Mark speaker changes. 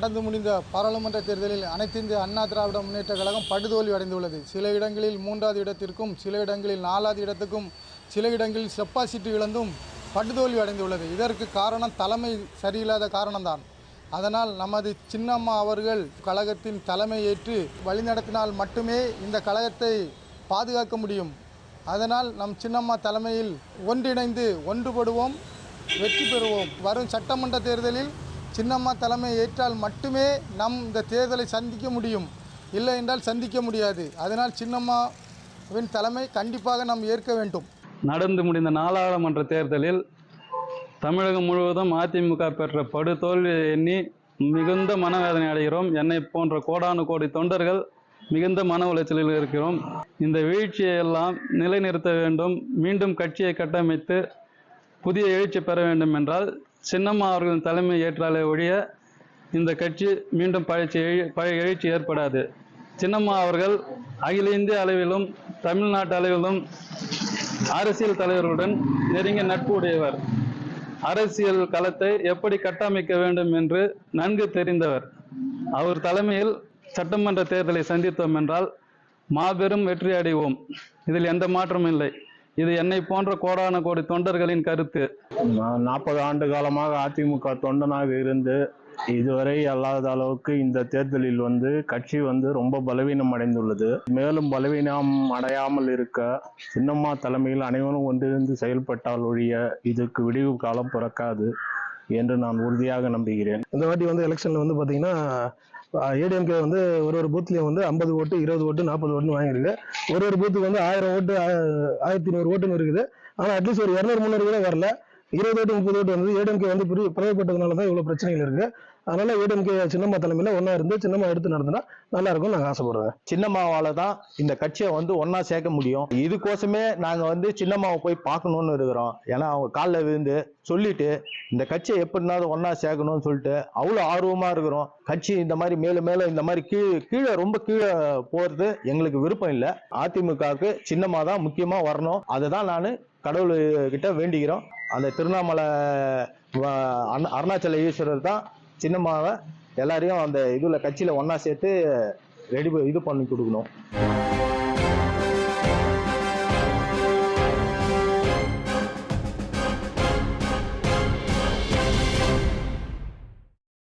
Speaker 1: நடந்து முடிந்த பாராளுமன்ற தேர்தலில் அனைத்து இந்திய அண்ணா திராவிட முன்னேற்ற கழகம் படுதோல்வி அடைந்துள்ளது. சில இடங்களில் மூன்றாவது இடத்திற்கும் சில இடங்களில் நாலாவது இடத்துக்கும் சில இடங்களில் செப்பாசிட்டி இழந்தும் படுதோல்வி அடைந்துள்ளது. இதற்கு காரணம் தலைமை சரியில்லாத காரணம்தான். அதனால் நமது சின்னம்மா அவர்கள் கழகத்தின் தலைமை ஏற்று வழிநடத்தினால் மட்டுமே இந்த கழகத்தை பாதுகாக்க முடியும். அதனால் நம் சின்னம்மா தலைமையில் ஒன்றிணைந்து ஒன்றுபடுவோம் வெற்றி பெறுவோம். வரும் சட்டமன்ற தேர்தலில் சின்னம்மா தலைமை ஏற்றால் மட்டுமே நம் இந்த தேர்தலை சந்திக்க முடியும். இல்லை என்றால் சந்திக்க முடியாது. அதனால் சின்னம்மாவின் தலைமை கண்டிப்பாக நாம் ஏற்க வேண்டும்.
Speaker 2: நடந்து முடிந்த நாடாளுமன்ற தேர்தலில் தமிழகம் முழுவதும் அதிமுக பெற்ற படு தோல்வியை எண்ணி மிகுந்த மனவேதனை அடைகிறோம். என்னை போன்ற கோடானு கோடி தொண்டர்கள் மிகுந்த மன உளைச்சலில் இருக்கிறோம். இந்த வீழ்ச்சியை எல்லாம் நிலைநிறுத்த வேண்டும். மீண்டும் கட்சியை கட்டமைத்து புதிய எழுச்சி பெற வேண்டும் என்றால் சின்னம்மா அவர்களின் தலைமை ஏற்றாலே ஒழிய இந்த கட்சி மீண்டும் பழச்சி பழைய எழுச்சி ஏற்படாது. சின்னம்மா அவர்கள் அகில இந்திய அளவிலும் தமிழ்நாட்டு அளவிலும் அரசியல் தலைவர்களுடன் நெருங்கிய நட்பு உடையவர். அரசியல் களத்தை எப்படி கட்டமைக்க வேண்டும் என்று நன்கு தெரிந்தவர். அவர் தலைமையில் சட்டமன்ற தேர்தலை சந்தித்தோம் என்றால் மாபெரும் வெற்றி அடைவோம். இதில் எந்த மாற்றமும் இல்லை. இது என்னை போன்ற கோடான கோடி தொண்டர்களின் கருத்து.
Speaker 3: நாற்பது ஆண்டு காலமாக அதிமுக தொண்டனாக இருந்து இதுவரை அல்லாத அளவுக்கு இந்த தேர்தலில் வந்து கட்சி வந்து ரொம்ப பலவீனம் அடைந்துள்ளது. மேலும் பலவீனம் அடையாமல் இருக்க சின்னம்மா தலைமையில் அனைவரும் ஒன்றிருந்து செயல்பட்டால் ஒழிய இதுக்கு விடிவு காலம் பிறக்காது. என்று நான் உறுதியாக நம்புகிறேன்.
Speaker 4: இந்த வாட்டி வந்து எலெக்ஷன்ல வந்து பாத்தீங்கன்னா ஏடிஎம்கே வந்து ஒரு ஒரு பூத்லயும் வந்து ஐம்பது ஓட்டு இருபது ஓட்டு நாற்பது ஓட்டுன்னு வாங்கியிருக்கு. ஒரு ஒரு பூத்துக்கு வந்து ஆயிரம் ஓட்டு ஆ- ஆயிரத்தி நூறு ஓட்டுன்னு இருக்குது. ஆனா அட்லீஸ்ட் ஒரு இரநூறு முந்நூறு கூட வரல. இருபது ஓட்டு முப்பது ஓட்டு வந்து ஏடிஎம்கே வந்து பிரி- பிளவுபட்டதுனால தான் இவ்வளோ பிரச்சனைகள் இருக்கு. அதனால ஏடிஎம்கே சின்னம்மா தலைமையில் ஒன்றா இருந்து சின்னம்மா எடுத்து நடத்தினா நல்லா இருக்கும் நாங்கள் ஆசைப்படுறோம்.
Speaker 5: சின்னம்மாவால் தான் இந்த கட்சியை வந்து ஒன்றா சேர்க்க முடியும். இதுக்கோசமே நாங்கள் வந்து சின்னம்மாவை போய் பார்க்கணும்னு இருக்கிறோம். ஏன்னா அவங்க காலில் விழுந்து சொல்லிட்டு இந்த கட்சியை எப்படினாலும் ஒன்றா சேர்க்கணும்னு சொல்லிட்டு அவ்வளோ ஆர்வமாக இருக்கிறோம். கட்சி இந்த மாதிரி மேலும் மேலும் இந்த மாதிரி கீழே கீழே ரொம்ப கீழே போகிறது எங்களுக்கு விருப்பம் இல்லை. அதிமுகவுக்கு சின்னம்மா தான் முக்கியமாக வரணும். அதை தான் நான் கடவுள் கிட்ட வேண்டிக்கிறோம் அந்த திருவண்ணாமலை அருணாச்சல ஈஸ்வரர் தான் சின்னம்மாவை எல்லாரையும் அந்த இதுல கட்சியில ஒன்றா சேர்த்து ரெடி இது பண்ணி கொடுக்கணும்.